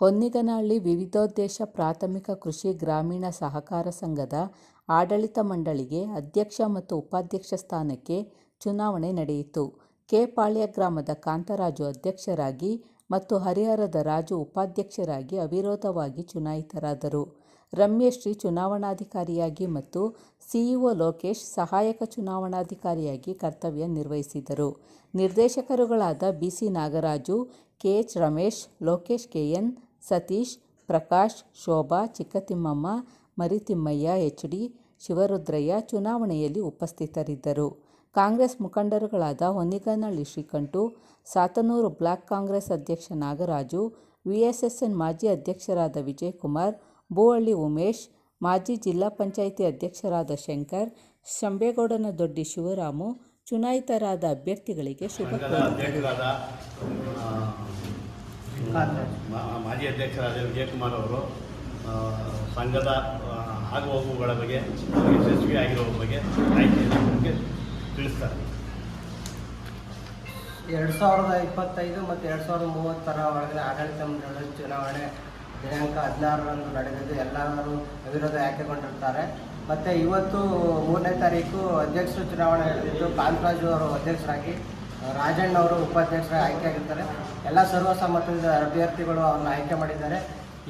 ಹೊನ್ನಿಗನಹಳ್ಳಿ ವಿವಿಧೋದ್ದೇಶ ಪ್ರಾಥಮಿಕ ಕೃಷಿ ಗ್ರಾಮೀಣ ಸಹಕಾರ ಸಂಘದ ಆಡಳಿತ ಮಂಡಳಿಗೆ ಅಧ್ಯಕ್ಷ ಮತ್ತು ಉಪಾಧ್ಯಕ್ಷ ಸ್ಥಾನಕ್ಕೆ ಚುನಾವಣೆ ನಡೆಯಿತು. ಕೆಪಾಳ್ಯ ಗ್ರಾಮದ ಕಾಂತರಾಜು ಅಧ್ಯಕ್ಷರಾಗಿ ಮತ್ತು ಹರಿಹರದ ರಾಜು ಉಪಾಧ್ಯಕ್ಷರಾಗಿ ಅವಿರೋಧವಾಗಿ ಚುನಾಯಿತರಾದರು. ರಮ್ಯಶ್ರೀ ಚುನಾವಣಾಧಿಕಾರಿಯಾಗಿ ಮತ್ತು ಸಿಇಒ ಲೋಕೇಶ್ ಸಹಾಯಕ ಚುನಾವಣಾಧಿಕಾರಿಯಾಗಿ ಕರ್ತವ್ಯ ನಿರ್ವಹಿಸಿದರು. ನಿರ್ದೇಶಕರುಗಳಾದ B C Nagaraju, K. H. Ramesh, Lokesh K. N. Satish, Prakash, Shobha, Chikkatimmamma, Maritimmayya, H. D. Shivarudrayya ಚುನಾವಣೆಯಲ್ಲಿ ಉಪಸ್ಥಿತರಿದ್ದರು. ಕಾಂಗ್ರೆಸ್ ಮುಖಂಡರುಗಳಾದ ಹೊನ್ನಿಗನಹಳ್ಳಿ ಶ್ರೀಕಂಠು, ಸಾತನೂರು ಬ್ಲಾಕ್ ಕಾಂಗ್ರೆಸ್ ಅಧ್ಯಕ್ಷ ನಾಗರಾಜು, ವಿಎಸ್ಎಸ್ಎನ್ ಮಾಜಿ ಅಧ್ಯಕ್ಷರಾದ ವಿಜಯಕುಮಾರ್, ಭೂಹಳ್ಳಿ ಉಮೇಶ್, ಮಾಜಿ ಜಿಲ್ಲಾ ಪಂಚಾಯಿತಿ ಅಧ್ಯಕ್ಷರಾದ ಶಂಕರ್, ಶಂಬೇಗೌಡನದೊಡ್ಡಿ ಶಿವರಾಮು ಚುನಾಯಿತರಾದ ಅಭ್ಯರ್ಥಿಗಳಿಗೆ ಶುಭ ಕೋರಿದರು. ಮಾಜಿ ಅಧ್ಯಕ್ಷರಾದ ವಿಜಯಕುಮಾರ್ ಅವರು ಸಂಘದ ಆ, ಆಗುಹೋಗುಗಳ ಬಗ್ಗೆ ಯಶಸ್ವಿ ಆಗಿರುವ ಬಗ್ಗೆ ನಮಗೆ ತಿಳಿಸ್ತಾರೆ ಎರಡು ಸಾವಿರದ ಇಪ್ಪತ್ತೈದು ಮತ್ತು ಎರಡು ಸಾವಿರದ ಮೂವತ್ತರ ಒಳಗಿನ ಆಡಳಿತ ಮಂಡಳಿ ಚುನಾವಣೆ ದಿನಾಂಕ ಹದಿನಾರರಂದು ನಡೆದಿದ್ದು ಎಲ್ಲರೂ ಅವಿರೋಧ ಆಯ್ಕೆಗೊಂಡಿರ್ತಾರೆ ಮತ್ತು ಇವತ್ತು ಮೂರನೇ ತಾರೀಕು ಅಧ್ಯಕ್ಷರು ಚುನಾವಣೆ ನಡೆದಿದ್ದು, ಕಾಂತರಾಜು ಅವರು ಅಧ್ಯಕ್ಷರಾಗಿ ರಾಜಣ್ಣ ಅವರು ಉಪಾಧ್ಯಕ್ಷರಾಗಿ ಆಯ್ಕೆಯಾಗಿರ್ತಾರೆ. ಎಲ್ಲ ಸರ್ವಸಮ್ಮತದಿಂದ ಅಭ್ಯರ್ಥಿಗಳು ಅವ್ರನ್ನ ಆಯ್ಕೆ ಮಾಡಿದ್ದಾರೆ.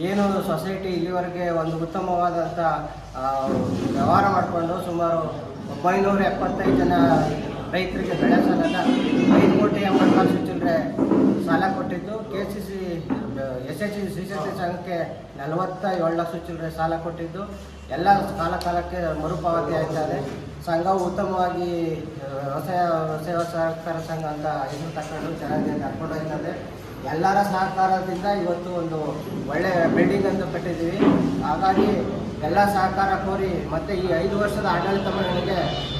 ಏನು ಸೊಸೈಟಿ ಇಲ್ಲಿವರೆಗೆ ಒಂದು ಉತ್ತಮವಾದಂಥ ವ್ಯವಹಾರ ಮಾಡಿಕೊಂಡು ಸುಮಾರು ಒಂಬೈನೂರ ಎಪ್ಪತ್ತೈದು ಜನ ರೈತರಿಗೆ ಬೆಳೆ ಸಾಲದ ಐದು ಕೋಟಿ ಎಂಬತ್ತು ಲಕ್ಷ ಚಿಲ್ಲರೆ ಸಾಲ ಕೊಟ್ಟಿದ್ದು. K C C S H C C C ಸಂಘಕ್ಕೆ ನಲವತ್ತ ಏಳು ಲಕ್ಷ ಚಿಲ್ಲರೆ ಸಾಲ ಕೊಟ್ಟಿದ್ದು. ಎಲ್ಲ ಕಾಲ ಕಾಲಕ್ಕೆ ಮರುಪಾವತಿ ಆಯ್ತಾ ಇದೆ ಸಂಘವು ಉತ್ತಮವಾಗಿ ವ್ಯವಸಾಯ ವ್ಯವಸಾಯ ಸಹಕಾರ ಸಂಘ ಅಂತ ಹೆಸರು ತಗೊಂಡು ಚೆನ್ನಾಗಿ ನಡ್ಕೊಂಡು ಹೋಗ್ತದೆ. ಎಲ್ಲರ ಸಹಕಾರದಿಂದ ಇವತ್ತು ಒಂದು ಒಳ್ಳೆಯ ಬಿಲ್ಡಿಂಗ್ ಅಂತ ಕಟ್ಟಿದ್ದೀವಿ. ಹಾಗಾಗಿ ಎಲ್ಲ ಸಹಕಾರ ಕೋರಿ ಮತ್ತೆ ಈ ಐದು ವರ್ಷದ ಆಡಳಿತ ಮಂಡಳಿಗೆ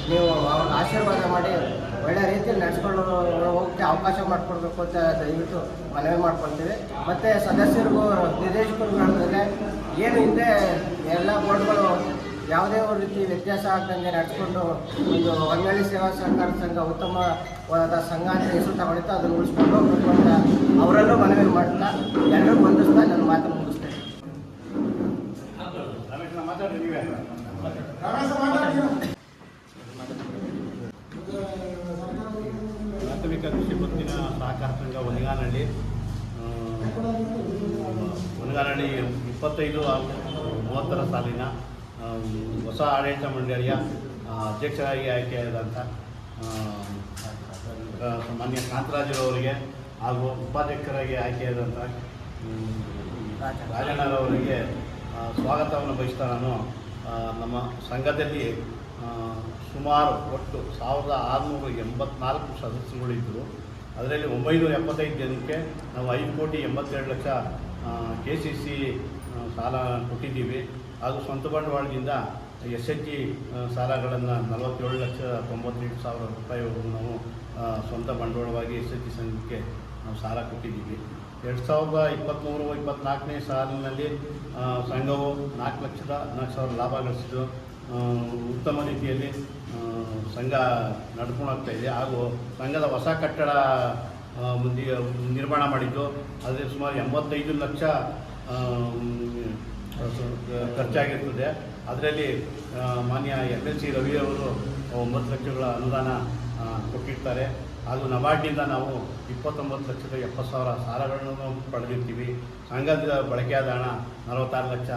ನೀವು ಅವ್ರ ಆಶೀರ್ವಾದ ಮಾಡಿ ಒಳ್ಳೆ ರೀತಿಯಲ್ಲಿ ನಡೆಸ್ಕೊಂಡು ಹೋಗಕ್ಕೆ ಅವಕಾಶ ಮಾಡಿಕೊಡ್ಬೇಕು ಅಂತ ದಯವಿಟ್ಟು ಮನವಿ ಮಾಡ್ಕೊಳ್ತೀವಿ. ಮತ್ತು ಸದಸ್ಯರಿಗೂ ನಿರ್ದೇಶಕರುಗಳಿಗೆ ಏನು ಹಿಂದೆ ಎಲ್ಲ ಬೋರ್ಡ್ಗಳು ಯಾವುದೇ ಒಂದು ರೀತಿ ವ್ಯತ್ಯಾಸ ಆಗದಂಗೆ ನಡೆಸ್ಕೊಂಡು ಒಂದು ಹೊನ್ನಳ್ಳಿ ಸೇವಾ ಸಹಕಾರ ಸಂಘ ಉತ್ತಮವಾದ ಸಂಘ ಅಂತ ಹೆಸರು ತಗೊಂಡಿತ್ತು ಅದನ್ನು ಉಳಿಸ್ಕೊಂಡು ಅವರಲ್ಲೂ ಮನವಿ ಮಾಡ್ತಾ ಎಲ್ಲರೂ ಬಂಧಿಸ್ತಾ ನನ್ನ ಮಾತನ್ನು ಮುಗಿಸ್ತೇನೆ ರಮೇಶ್ ಮಾತಾಡಿ ನೀವೇ ಪ್ರಾಥಮಿಕ ಕೃಷಿ ಪತ್ತಿನ ಸಹಕಾರ ಸಂಘ ಹೊನಗಾನಹಳ್ಳಿ ಹೊನಗಾನಹಳ್ಳಿ ಇಪ್ಪತ್ತೈದು ಮೂವತ್ತರ ಸಾಲಿನ ಹೊಸ ಆಡಳಿತ ಮಂಡಳಿಯ ಅಧ್ಯಕ್ಷರಾಗಿ ಆಯ್ಕೆಯಾದಂಥ ಸಾಮಾನ್ಯ ಕಾಂತರಾಜರವರಿಗೆ ಹಾಗೂ ಉಪಾಧ್ಯಕ್ಷರಾಗಿ ಆಯ್ಕೆಯಾದಂಥ ರಾಜಣ್ಣರವರಿಗೆ ಸ್ವಾಗತವನ್ನು ಬಯಸ್ತಾ ನಾನು ನಮ್ಮ ಸಂಘದಲ್ಲಿ ಸುಮಾರು ಒಟ್ಟು ಸಾವಿರದ ಆರುನೂರ ಎಂಬತ್ನಾಲ್ಕು ಸದಸ್ಯರುಗಳಿದ್ದರು. ಅದರಲ್ಲಿ ಒಂಬೈನೂರ ಎಪ್ಪತ್ತೈದು ಜನಕ್ಕೆ ನಾವು ಐದು ಕೋಟಿ ಎಂಬತ್ತೆರಡು ಲಕ್ಷ ಕೆ ಸಿ ಸಿ ಸಾಲ ಕೊಟ್ಟಿದ್ದೀವಿ. ಅದು ಸ್ವಂತ ಬಂಡವಾಳದಿಂದ ಎಸ್ ಎಚ್ ಜಿ ಸಾಲಗಳನ್ನು ನಲವತ್ತೇಳು ಲಕ್ಷ ತೊಂಬತ್ತೆಂಟು ಸಾವಿರ ರೂಪಾಯಿವರೆಗೂ ನಾವು ಸ್ವಂತ ಬಂಡವಾಳವಾಗಿ ಎಸ್ ಎಚ್ ಜಿ ಸಂಘಕ್ಕೆ ನಾವು ಸಾಲ ಕೊಟ್ಟಿದ್ದೀವಿ. ಎರಡು ಸಾವಿರದ ಇಪ್ಪತ್ತ್ಮೂರು ಇಪ್ಪತ್ತ್ನಾಲ್ಕನೇ ಸಾಲಿನಲ್ಲಿ ಸಂಘವು ನಾಲ್ಕು ಲಕ್ಷದ ನಾಲ್ಕು ಸಾವಿರ ಲಾಭ ಗಳಿಸಿದ್ದು. ಉತ್ತಮ ರೀತಿಯಲ್ಲಿ ಸಂಘ ನಡ್ಕೊಂಡೋಗ್ತಾ ಇದೆ. ಹಾಗೂ ಸಂಘದ ಹೊಸ ಕಟ್ಟಡ ಮುಂದೆ ನಿರ್ಮಾಣ ಮಾಡಿದ್ದು. ಅದರಲ್ಲಿ ಸುಮಾರು ಎಂಬತ್ತೈದು ಲಕ್ಷ ಖರ್ಚಾಗಿರ್ತದೆ. ಅದರಲ್ಲಿ ಮಾನ್ಯ ಎಂ ಎಲ್ ಸಿ ರವಿ ಅವರು ಒಂಬತ್ತು ಲಕ್ಷಗಳ ಅನುದಾನ ಕೊಟ್ಟಿರ್ತಾರೆ. ಹಾಗೂ ನಬಾರ್ಡ್ನಿಂದ ನಾವು ಇಪ್ಪತ್ತೊಂಬತ್ತು ಲಕ್ಷದ ಎಪ್ಪತ್ತು ಸಾವಿರ ಸಾಲಗಳನ್ನು ಪಡೆದಿರ್ತೀವಿ. ಸಂಘದ ಬಳಕೆಯಾದ ಹಣ ನಲವತ್ತಾರು ಲಕ್ಷ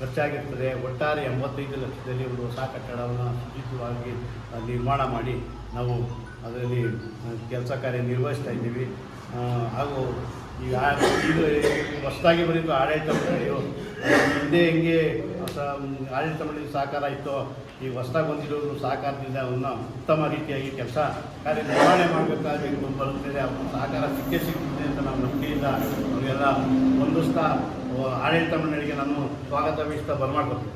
ಖರ್ಚಾಗಿರ್ತದೆ. ಒಟ್ಟಾರೆ ಎಂಬತ್ತೈದು ಲಕ್ಷದಲ್ಲಿ ಒಂದು ಹೊಸ ಕಟ್ಟಡವನ್ನು ಸುಚಿತವಾಗಿ ನಿರ್ಮಾಣ ಮಾಡಿ ನಾವು ಅದರಲ್ಲಿ ಕೆಲಸ ಕಾರ್ಯ ನಿರ್ವಹಿಸ್ತಾ ಇದ್ದೀವಿ. ಹಾಗೂ ಈಗ ಇದು ಹೊಸದಾಗಿ ಬಂದಿದ್ದು ಆಡಳಿತ ಮಂಡಳಿಯು. ಹಿಂದೆ ಹೆಂಗೆ ಹೊಸ ಆಡಳಿತ ಮಂಡಳಿ ಸಹಕಾರ ಇತ್ತು ಈ ಹೊಸದಾಗಿ ಬಂದಿರೋರು ಸಹಕಾರದಿಂದ ಅವನ್ನ ಉತ್ತಮ ರೀತಿಯಾಗಿ ಕೆಲಸ ಕಾರ್ಯ ನಿರ್ವಹಣೆ ಮಾಡಬೇಕಾದ್ರೆ ಬರುತ್ತದೆ ಅವ್ರ ಸಹಕಾರ ಸಿಕ್ಕೇ ಸಿಗ್ತದೆ ಅಂತ ನಾವು ನಂಬಿಕೆಯಿಂದ ಅವರಿಗೆಲ್ಲ ಹೊಂದಿಸ್ತಾ ಆ, ಆಡಳಿತ ಮಂಡಳಿಗೆ ನಾನು ಸ್ವಾಗತ ಬಯಸ್ತಾ ಬರಮಾಡ್ಕೊತೀನಿ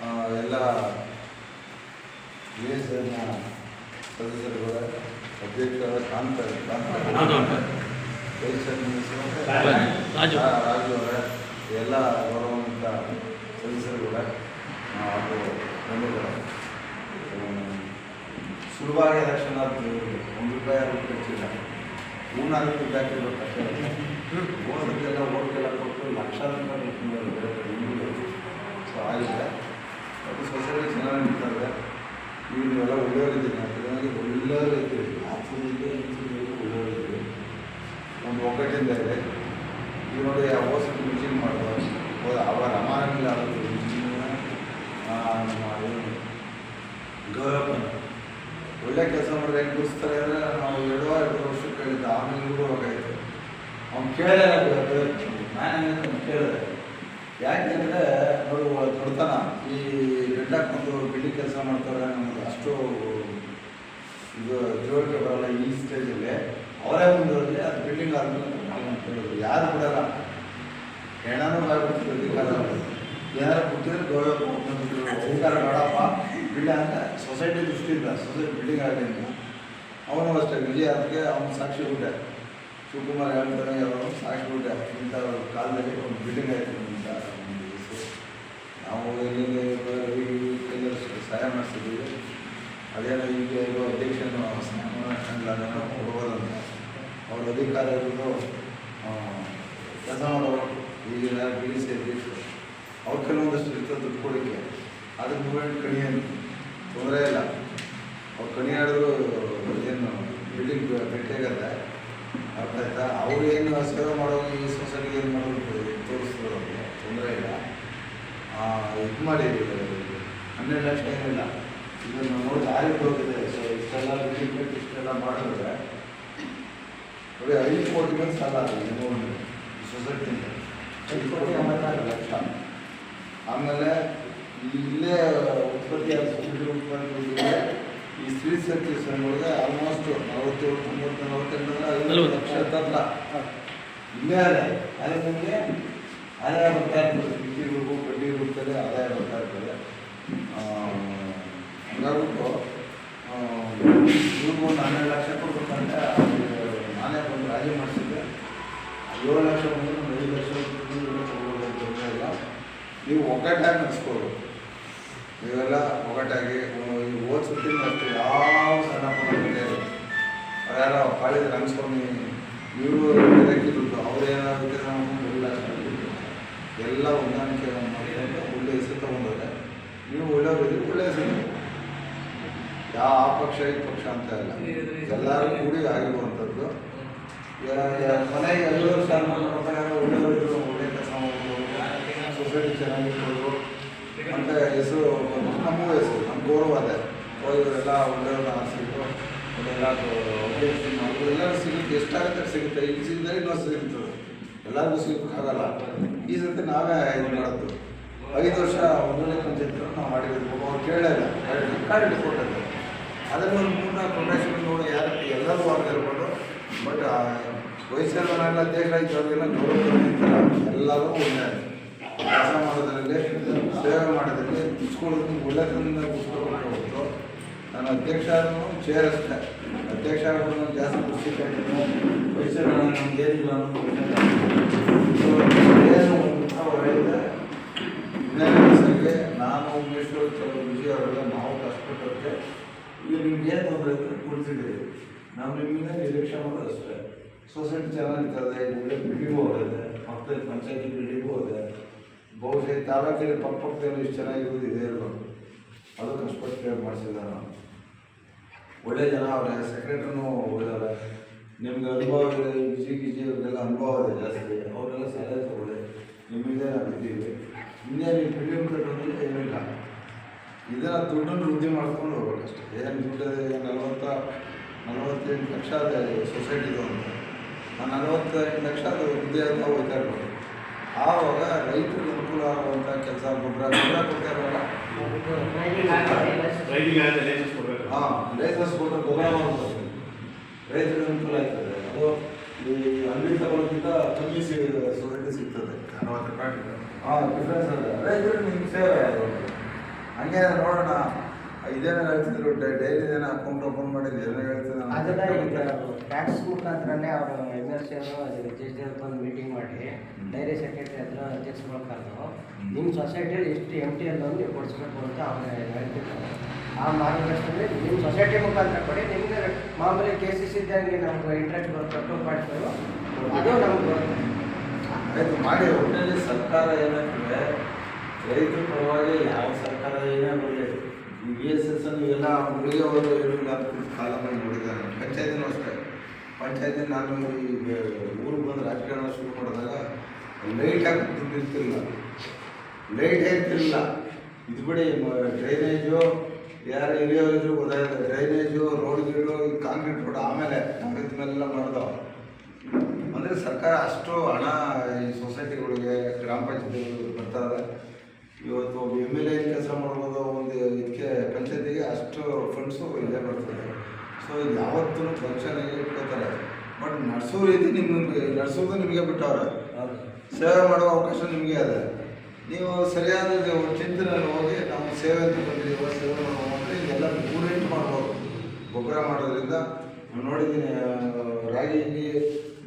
ಆ, ಎಲ್ಲ ಎ ಎಸ್ ಸದಸ್ಯರುಗಳ ಅಧ್ಯಕ್ಷರ ಕಾಂತ ಕಾಂತ ರಾಜು. ರಾಜು ಅವರ ಎಲ್ಲ ಗೌರವಾನ್ವಿತ ಶುಭ ಸುಲಭವಾಗಿ ಎಲೆಕ್ಷನ್ ಆಗ್ತದೆ ಒಂದು ರೂಪಾಯಿ ರೂಪಾಯಿ ಹೆಚ್ಚಿಲ್ಲ ಮೂರ್ನಾಲ್ಕು ಹಾಕಿರ್ಬೇಕು ಅಷ್ಟೇ ಓದಕ್ಕೆಲ್ಲ ಓಟ್ಗೆಲ್ಲ ಕೊಟ್ಟು ಲಕ್ಷಾಂತರ ಸೊ ಆಗಿದೆ. ಅದು ಸೊಸೈಟಿ ಚೆನ್ನಾಗಿ ನಿಂತಾರೆ ನೀವೆಲ್ಲ ಒಳ್ಳೆಯವರಿದ್ದೀರಿ. ಅದರಲ್ಲಿ ಒಳ್ಳೆಯವರು ಇದ್ದೀರಿ. ಆಚೆಯಲ್ಲಿ ಒಳ್ಳೆಯವರಿದ್ದೀರಿ ಒಂದು ಒಗ್ಗಟ್ಟಿಂದ ಇದೆ. ಈಗ ನೋಡಿ, ಆ ಓಸು ಮಿಷಿನ್ ಮಾಡೋದು ಅವರ ರಮಾನಿಲ್ಲ ಗೌರವಪ್ಪನ ಒಳ್ಳೆ ಕೆಲಸ ಮಾಡಿದ್ರೆ ಹೆಂಗೆ ಗುರುಸ್ತಾರೆ ಅಂದರೆ ನಾವು ಎರಡು ಎರಡು ವರ್ಷ ಕೇಳಿದ್ದ, ಆಮೇಲೆ ಇವರು ಹೋಗಾಯ್ತು. ಅವ್ನು ಕೇಳೇ ನಾನು ಕೇಳಿದೆ ಯಾಕೆಂದರೆ ಅವರು ದೊಡ್ಡತನ. ಈ ರೆಡ್ಡಾಕೊಂಡು ಬಿಲ್ಡಿಂಗ್ ಕೆಲಸ ಮಾಡ್ತಾರೆ ನಮ್ಗೆ ಅಷ್ಟು ಇದು ತಿಳುವಳಿಕೆ ಬರಲ್ಲ ಈ ಸ್ಟೇಜಲ್ಲಿ. ಅವರೇ ಮುಂದುವರೆದ್ರೆ ಅದು ಬಿಲ್ಡಿಂಗ್ ಆದ್ಮೇಲೆ ಕೇಳೋದು ಯಾರು ಬಿಡಲ್ಲ. ಹೆಣನೂ ಏನಾದ್ರು ಏನಾರು ಬಿಟ್ಟಿದ್ರೆ ಗೌರವ ಅಧಿಕಾರ ಬಿಲ್ಡಿಂಗ್ ಅಂತ ಸೊಸೈಟಿ ದೃಷ್ಟಿಯಿಂದ ಸೊಸೈಟಿ ಬಿಲ್ಡಿಂಗ್ ಆಗಲಿಲ್ಲ ಅವನು ಅಷ್ಟೇ ವಿಜಯ ಅದಕ್ಕೆ ಅವನು ಸಾಕ್ಷಿ ಬಿಟ್ಟೆ ಶಿವಕುಮಾರ್ ಹೇಳ್ತಾನೆ ಅವರು ಸಾಕ್ಷಿ ಬಿಟ್ಟೆ ಇಂಥ ಕಾಲದಲ್ಲಿ ಒಂದು ಬಿಲ್ಡಿಂಗ್ ಆಯಿತು ಅಂತ. ನಾವು ಇಲ್ಲಿ ಕೆಲವರು ಸಹಾಯ ಮಾಡಿಸಿದ್ದೀವಿ. ಅದೇನೋ ಈಗ ಇರೋ ಅಧ್ಯಕ್ಷನ ಅದನ್ನು ಹೋಗೋದಂತ ಅವ್ರ ಅಧಿಕಾರ ಇರೋದು ಕೆಲಸ ಮಾಡೋರು ಈಗಿನ ಬಿ ಡಿ ಸಿ ಅಧ್ಯಕ್ಷರು. ಅವ್ರ ಕೆಲವೊಂದಷ್ಟು ಇರ್ತದೆ ದುಡ್ಡು ಕೊಡೋಕ್ಕೆ. ಅದಕ್ಕೆ ಕಣಿ ಏನು ತೊಂದರೆ ಇಲ್ಲ. ಅವ್ರು ಕಣಿ ಆಡಿದ್ರು ಏನು ಬಿಲ್ಡಿಂಗ್ ಭೇಟಿಯಾಗತ್ತೆ ಅರ್ಥ ಆಯ್ತಾ? ಅವ್ರು ಏನು ಸೇವೆ ಮಾಡೋದು ಈ ಸೊಸೈಟಿಗೆ ಏನು ಮಾಡೋದು ತೋರಿಸ್ತಾರೆ ಅವ್ರಿಗೆ ತೊಂದರೆ ಇಲ್ಲ. ಇದು ಮಾಡಿ ಹನ್ನೆರಡು ಲಕ್ಷ ಏನಿಲ್ಲ. ಇದನ್ನು ನೋಡಿ ದಾರಿ ಹೋಗಿದೆ ಸೊ ಇಷ್ಟೆಲ್ಲ ಬಿಲ್ಡಿಂಗ್ ಬೇಕು ಇಷ್ಟೆಲ್ಲ ಮಾಡಿದ್ರೆ ನೋಡಿ ಐದು ಕೋಟಿ ಮೇಲೆ ಸಾಲ ಆಗಿದೆ ನೋಡಿ ಸೊಸೈಟಿಯಿಂದ ಐದು ಕೋಟಿ ಎಂಬತ್ತಾರು ಲಕ್ಷ. ಆಮೇಲೆ ಇಲ್ಲೇ ಉತ್ಪತ್ತಿ ಆದ ಸೊಸೈಟಿ ಉತ್ಪತ್ತಿ ಈ ಸ್ತ್ರೀ ಸರ್ಟಿಫಿಕೇಷನ್ಗಳಿಗೆ ಆಲ್ಮೋಸ್ಟ್ ನಲವತ್ತೇಳು ತೊಂಬತ್ತು ನಲವತ್ತೆಂಟು ಅಂದರೆ ಐದು ಲಕ್ಷ ತಲ್ಲ ಇಲ್ಲೇ ಅದೇ ಅದೇ ನಮಗೆ ಆದಾಯ ಬರ್ತಾ ಇರ್ತದೆ. ಬಿಟ್ಟಿರ್ಬೇಕು ಬಡ್ಡಿ ಇರುತ್ತದೆ ಆದಾಯ ಬರ್ತಾ ಇರ್ತದೆ. ಹಂಗಾಗ್ಬಿಟ್ಟು ಇವ್ರಿಗೂ ಒಂದು ಹನ್ನೆರಡು ಲಕ್ಷ ಕೊಡ್ಬೇಕಂತ ನಾನೇ ಒಂದು ರಾಜಿ ಮಾಡಿಸಿದ್ದೆ. ಏಳು ಲಕ್ಷ ಬಂದರೆ ಒಂದು ಐದು ಲಕ್ಷ ಇಲ್ಲ. ನೀವು ಒಗ್ಗಟ್ಟಾಗಿ ನಡೆಸ್ಬೋದು ನೀವೆಲ್ಲ ಒಗ್ಗಟ್ಟಾಗಿ ಈ ಹೋದ ಸತಿ ಅಷ್ಟು ಯಾವ ಸಣ್ಣ. ಯಾರೋ ಕಾಳಿದ ರಂಗಸ್ವಾಮಿ ಇವರು ದುಡ್ಡು, ಅವ್ರು ವಿತರಣೆ ಎಲ್ಲ ಎಲ್ಲ ಹೊಂದಾಣಿಕೆ ಮಾಡ್ಕೊಂಡು ಒಳ್ಳೆ ಹೆಸರು ತಗೊಂಡವ್ರೆ ನೀವು ಒಳ್ಳೆಯವ್ರಿ ಒಳ್ಳೆ ಹೆಸರು ಯಾವ ಪಕ್ಷ, ಈ ಪಕ್ಷ ಅಂತ ಇಲ್ಲ. ಎಲ್ಲರೂ ಕೂಡಿ ಆಗಿರುವಂಥದ್ದು. ಮನೆಗೆ ಎಲ್ಲರೂ ಸನ್ಮಾನ ಮಾಡ್ತಾರೆ ಒಳ್ಳೆಯವರು, ಒಳ್ಳೆ ಕೆಲಸ ಮಾಡ್ಬೋದು ಸೊಸೈಟಿ ಚೆನ್ನಾಗಿರ್ಬೋದು ಮತ್ತು ಹೆಸರು ನಮಗೂ ಹೆಸರು, ನಮ್ಮ ಗೌರವ ಅದೇ. ಇವರೆಲ್ಲ ಒಳ್ಳೆಯವ್ರನ್ನ ಅವರೆಲ್ಲ ಅಭ್ಯರ್ಥಿ ಎಲ್ಲರೂ ಸಿಗುತ್ತೆ, ಎಷ್ಟಾಗುತ್ತೆ ಸಿಗುತ್ತೆ. ಇಲ್ಲಿ ಸಿಗದೆ ಇನ್ನೊಂದು ಸಿಗುತ್ತದೆ ಎಲ್ಲರಿಗೂ ಸಿಗೋಕ್ಕಾಗಲ್ಲ ಈ ಸತಿ ನಾವೇ ಇದು ಮಾಡೋದು. ಐದು ವರ್ಷ ಒಂದನೇ ಪಂಚಾಯತ್ ನಾವು ಮಾಡಿರೋದು. ಅವ್ರು ಕೇಳಲ್ಲ ಕಾರ್ಡ್ ಕೊಟ್ಟದ್ದು ಅದನ್ನು ಒಂದು ಮೂರ್ನಾಲ್ಕು ಫೌಂಡೇಶನ್ ನೋಡಿ ಯಾರು ಎಲ್ಲರೂ ಆಗಿರ್ಬೋದು ಬಟ್ ವಯಸ್ಸಲ್ಲೆಲ್ಲ ದೇಶ ಇದ್ದವ್ರಿಗೆಲ್ಲ ಗೌರವ ಎಲ್ಲರೂ ಒಳ್ಳೆ ಕೆಲಸ ಮಾಡೋದ್ರಲ್ಲಿ ಸೇವೆ ಮಾಡೋದರಲ್ಲಿ ಸ್ಕೂಲಲ್ಲಿ ಒಳ್ಳೆತನದಿಂದ ಹೋಗ್ತು ನಾನು ಅಧ್ಯಕ್ಷ ಚೇರ್ ಅಷ್ಟೇ ಅಧ್ಯಕ್ಷ ಜಾಸ್ತಿ ಖುಷಿ ಪಡ್ತೀನಿ ವಯಸ್ಸಲ್ಲಿ ನಮ್ಗೆ ಏನಿಲ್ಲ ಅನ್ನೋ ಸೊ ಏನು ಹೇಳಿದೆ. ನಾನು ಉಮೇಶ್ವರ್ ಕೆಲವು ವಿಜಯ್ ಅವರೆಲ್ಲ ನಾವು ಕಷ್ಟಪಟ್ಟವ್ರಿಗೆ ಈಗ ನಿಮ್ಗೆ ಏನು ತೊಂದರೆ ಇದ್ರೆ ಕುಳಿತಿದ್ದೀವಿ ನಾವು ನಿಮ್ಮಿಂದ ನಿರೀಕ್ಷೆ ಮಾಡೋದು ಅಷ್ಟೇ. ಸೊಸೈಟಿ ಚೆನ್ನಾಗಿರ್ತದೆ ಒಳ್ಳೆ ಹೋಗಿದೆ ಪಕ್ಕದಲ್ಲಿ ಪಂಚಾಯತಿ ಬಿಲ್ಡಿಂಗು ಹೋದೆ ಬಹುಶಃ ತಾಲೂಕಿನ ಪಕ್ಕಪಕ್ಕದಲ್ಲಿ ಪಕ್ಕ ಪಕ್ಕದಲ್ಲಿ ಇಷ್ಟು ಚೆನ್ನಾಗಿರೋದು ಇದೆ ಇರ್ಬೋದು ಅದು ಕಷ್ಟಪಟ್ಟು ಮಾಡಿಸಿದ್ದಾರೆ? ಒಳ್ಳೆ ಜನ ಅವರೇ ಸೆಕ್ರೆಟ್ರಿನೂ ಒಳ್ಳೆಯವ್ರೆ ನಿಮ್ಗೆ ಅನುಭವ ಇದೆ ಗಿಜಿ ಗಿಜಿ ಅವ್ರಿಗೆಲ್ಲ ಅನುಭವ ಇದೆ ಜಾಸ್ತಿ. ಅವರೆಲ್ಲ ಸಲಹೆ ತಗೊಳ್ಳಿ. ನಿಮ್ಮಿಂದ ನಾವು ಇದ್ದೀವಿ. ಹಿಂದೆ ನೀವು ಫಿಲಿಮ್ ಕಟ್ಟೋದಿಲ್ಲ ಏನಿಲ್ಲ ಇದನ್ನ ದುಡ್ಡನ್ನು ವೃದ್ಧಿ ಮಾಡ್ಕೊಂಡು ಅಷ್ಟೇ. ಏನು ದುಡ್ಡು ನಲವತ್ತ, ನಲವತ್ತೆಂಟು ಲಕ್ಷ ಅದೇ ಸೊಸೈಟಿದು ಅಂತ. ಆ ನಲವತ್ತೆಂಟು ಲಕ್ಷ ಅದು ವೃದ್ಧಿ ಆಗ್ತಾ ಹೋಗ್ತಾ ಇರ್ಬೋದು. ಆವಾಗ ರೈತರಿಗೆ ಅನುಕೂಲ ಆಗುವಂಥ ಕೆಲಸ ಗೊಬ್ಬರ ಗೊಬ್ಬರ ಕೊಡ್ತಾರಲ್ಲ ಹಾಂ ಲೈಸೆನ್ಸ್ ಕೊಟ್ಟರೆ ಗೊಬ್ಬರ ಮಾಡ್ಬೋದು ರೈತರಿಗೆ ಅನುಕೂಲ ಆಗ್ತದೆ. ಅದು ಈ ಅಂಗಡಿ ತಗೊಳ್ಳೋಕ್ಕಿಂತ ಕಮ್ಮಿ ಸೊಸೈಟಿ ಸಿಗ್ತದೆ. ಅರವತ್ತು ರೂಪಾಯಿ ಹಾಂ ಡಿಫ್ರೆನ್ಸ್ ಅದ ರೈತರಿಗೆ ನಿಮ್ಗೆ ಸೇವೆ ಅದು ಹಂಗೆ ನೋಡೋಣ ಇದೇನೋ ಹೇಳ್ತಿದ್ರು ಡೈಲಿ ಏನೋ ಅಕೌಂಟ್ ಓಪನ್ ಮಾಡಿದ್ದು ಏನೋ ಹೇಳ್ತಿದ್ರು ಅದೆಲ್ಲ ಈಗ ಟ್ಯಾಕ್ಸ್ ಮುಖಾಂತರನೇ ಅವರು ಎಂ ಎಲ್ ಸಿ ಅವರು ಜಡ್ಜ್ ಬಂದು ಮೀಟಿಂಗ್ ಮಾಡಿ ಡೈರಿ ಸೆಕ್ರೆಟರಿ ಹತ್ರ ಅಧ್ಯಕ್ಷಗಳು ಕರೆದು ನಿಮ್ಮ ಸೊಸೈಟಿಯಲ್ಲಿ ಎಷ್ಟು ಎಂ ಟಿ ಎಲ್ ನೀವು ಕೊಡಿಸ್ಬೇಕು ಅಂತ ಅವ್ರು ಹೇಳ್ತಿದ್ದಾರೆ ಆ ಮಾರ್ಗದರ್ಶನದಲ್ಲಿ ನಿಮ್ಮ ಸೊಸೈಟಿ ಮುಖಾಂತರ ಕೊಡಿ ನಿಮಗೆ ಮಾಮೂಲಿ ಕೆ ಸಿ ಸಿ ಇದ್ದಂಗೆ ನಮ್ಗೆ ಇಂಟ್ರೆಸ್ಟ್ ಬರುತ್ತೆ ಟೂ ಪಾಯಿಂಟ್ ಅದು ನಮ್ಗೆ ಬರುತ್ತೆ. ಆಯ್ತು ಮಾಡಿ ಒಟ್ಟಿನಲ್ಲಿ ಸರ್ಕಾರ ಏನಂತಂದ್ರೆ ರೈತರ ಪರವಾಗಿ ಯಾವ ಸರ್ಕಾರ ಏನೇ ಬರಲಿ ಈ ಎಸ್ ಎಸ್ ಅನ್ನು ಎಲ್ಲ ಮುಳುಗಿ ಅವರು ಏನಿಲ್ಲ ಕಾಲ ನೋಡಿದ್ದಾರೆ. ಪಂಚಾಯತಿನೂ ಅಷ್ಟೇ. ಪಂಚಾಯತಿ ನಾನು ಈ ಊರಿಗೆ ಬಂದು ರಾಜಕಾರಣ ಶುರು ಮಾಡಿದಾಗ ಲೈಟ್ ಹಾಕಿ ಲೈಟ್ ಇರ್ತಿರಲಿಲ್ಲ. ಇದು ಬಿಡಿ ಡ್ರೈನೇಜು ಯಾರು ಹಿರಿಯವರು ಗೊತ್ತಾಗಿದೆ ಡ್ರೈನೇಜು ರೋಡ್ ಗೀಡು ಕಾಂಕ್ರೀಟ್ ರೋಡ್ ಆಮೇಲೆ ಕಾಂಕ್ರೀಟ್ ಮೇಲೆಲ್ಲ ಮಾಡಿದವು. ಅಂದರೆ ಸರ್ಕಾರ ಅಷ್ಟು ಹಣ ಈ ಸೊಸೈಟಿಗಳಿಗೆ ಗ್ರಾಮ ಪಂಚಾಯತಿಗಳಿಗೆ ಬರ್ತಾರೆ ಇವತ್ತು ಒಬ್ಬ ಎಂ ಎಲ್ ಎ ಕೆಲಸ ಮಾಡ್ಬೋದು ಪಂಚಾಯತಿಗೆ ಅಷ್ಟು ಫಂಡ್ಸು ಇಲ್ಲೇ ಬರ್ತದೆ. ಸೊ ಇದು ಯಾವತ್ತೂ ಫಂಕ್ಷನಿಗೆ ಇಟ್ಕೋತಾರೆ. ಬಟ್ ನಡೆಸೋ ರೀತಿ ನಿಮಗೆ ನಡೆಸೋದು ನಿಮಗೆ ಬಿಟ್ಟವ್ರೆ. ಸೇವೆ ಮಾಡುವ ಅವಕಾಶ ನಿಮಗೆ ಇದೆ. ನೀವು ಸರಿಯಾದ ಚಿಂತನೆಯಲ್ಲಿ ಹೋಗಿ ನಾವು ಸೇವೆ ಅಂತ ಬಂದಿದ್ದೀವಿ ಸೇವೆ ಮಾಡುವ ಅಂದರೆ ಇದೆಲ್ಲ ಪೂರೈಕೆ ಮಾಡ್ಬೋದು. ಗೊಬ್ಬರ ಮಾಡೋದ್ರಿಂದ. ನೋಡಿದ್ದೀನಿ ರಾಗಿ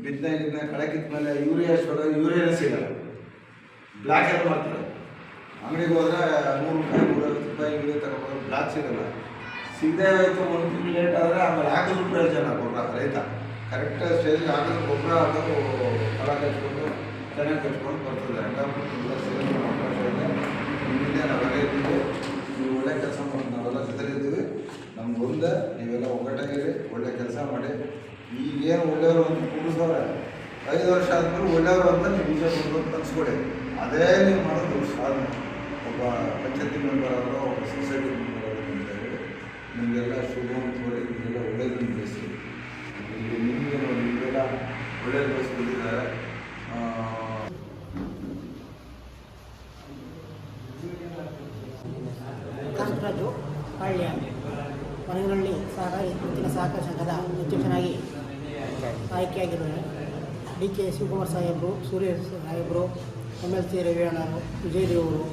ಬಿತ್ತನೆ ಗಿತ್ತನೆ ಕಳೆ ಕಿತ್ತ ಮೇಲೆ ಯೂರಿಯಾ ಅಷ್ಟು ಯೂರಿಯಾನೇ ಸಿಗಲ್ಲ. ಬ್ಲ್ಯಾಕ್ ಎಲ್ಲ ಮಾಡ್ತಾರೆ ಅಂಗಡಿಗೆ ಹೋದ್ರೆ ನೂರು ರೂಪಾಯಿ ನೂರೈವತ್ತು ರೂಪಾಯಿ ಯೂರಿಯಾ ತಗೊಂಡು ಬ್ಲಾಕ್ ಸಿಗಲ್ಲ ಸಿಗದೆ ಹೋಯ್ತು ಒಂದು ತಿಂಗಳು ಲೇಟ್ ಆದರೆ ಆಮೇಲೆ ಹಾಕಿದ್ರು ಪ್ರಯೋಜನ ಗೊಬ್ಬರ ರೈತ ಕರೆಕ್ಟ್ ಸ್ಟೇಜ್ಗೆ ಹಾಕಿದ್ರೆ ಗೊಬ್ಬರ ಅದು ಫಲ ಕಚ್ಕೊಂಡು ಚೆನ್ನಾಗಿ ಕಚ್ಕೊಂಡು ಬರ್ತದೆ. ಹಂಗಾಗ್ಬಿಟ್ಟು ತುಂಬ ಸಿಗೋದು ಅವಕಾಶ ಇದೆ. ಮುಂದೆ ನಾವೆಲ್ಲ ಇದ್ದೀವಿ. ನೀವು ಒಳ್ಳೆ ಕೆಲಸ ಮಾಡಿ, ನಾವೆಲ್ಲ ಜೊತೆಲಿದ್ದೀವಿ. ನಮ್ಗೆ ಒಂದೇ, ನೀವೆಲ್ಲ ಒಗ್ಗಟ್ಟಾಗಿರಿ, ಒಳ್ಳೆ ಕೆಲಸ ಮಾಡಿ. ಈಗೇನು ಒಳ್ಳೆಯವರು ಅಂತ ಕೂಡಿಸೋರೆ ಐದು ವರ್ಷ ಆದ್ಮೇಲೆ ಒಳ್ಳೆಯವರು ಅಂತ ನೀವು ಬೀಜ ಅಂತ ಅನ್ಸ್ಕೊಳ್ಳಿ ಅದೇ ನೀವು ಮಾಡೋದು ಸಾಧನೆ. ಒಬ್ಬ ಪಂಚಾಯತಿ ಮೆಂಬರ್ ಆದರೂ ಒಬ್ಬ ಸೊಸೈಟಿ ಮೆಂಬರ್ ಆದರೂ ಅಂತ ಹೇಳಿ ನಿಮಗೆಲ್ಲ ಶುಭ ಕೋರಿ ನಿಮಗೆಲ್ಲ ಒಳ್ಳೆಯದನ್ನು ಬಯಸಿ ಇಲ್ಲಿ ನಿಮಗೆ ನಿಮಗೆಲ್ಲ ಒಳ್ಳೇದು ಬಯಸ್ಬಿಟ್ಟಿದ್ದಾರೆ. ಕಾಂತರಾಜು ಪಾಳ್ಯ. ಮನೆಗಳಲ್ಲಿ ಸಹಕಾರಿ ಹೆಚ್ಚಿನ ಸಹಕಾರ ಸಂಘದ ಅಧ್ಯಕ್ಷನಾಗಿ ಆಯ್ಕೆಯಾಗಿದ್ದಾರೆ. ಡಿ ಕೆ ಶಿವಕುಮಾರ್ ಸಾಹೇಬರು, ಸೂರ್ಯ ಸಾಹೇಬರು ಎಂ ಎಲ್ ಸಿ ವಿಜಯ್ ದೇವರು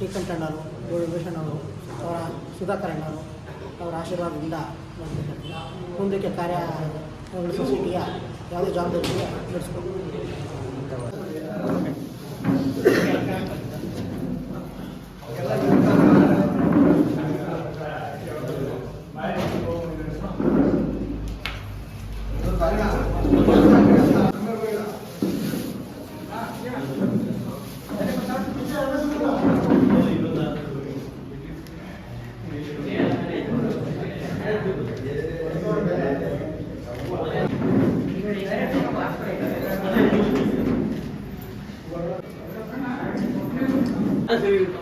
ಶ್ರೀಕಂಠಣ್ಣರು ಗುರುಭೂಷಣರು ಅವರ ಸುಧಾಕರಣ್ಣರು ಅವರ ಆಶೀರ್ವಾದದಿಂದ ಮುಂದಕ್ಕೆ ಕಾರ್ಯ ಸೊಸೈಟಿಯ ಯಾವುದೇ ಜವಾಬ್ದಾರಿ ನಡೆಸ್ಕೊಂಡು move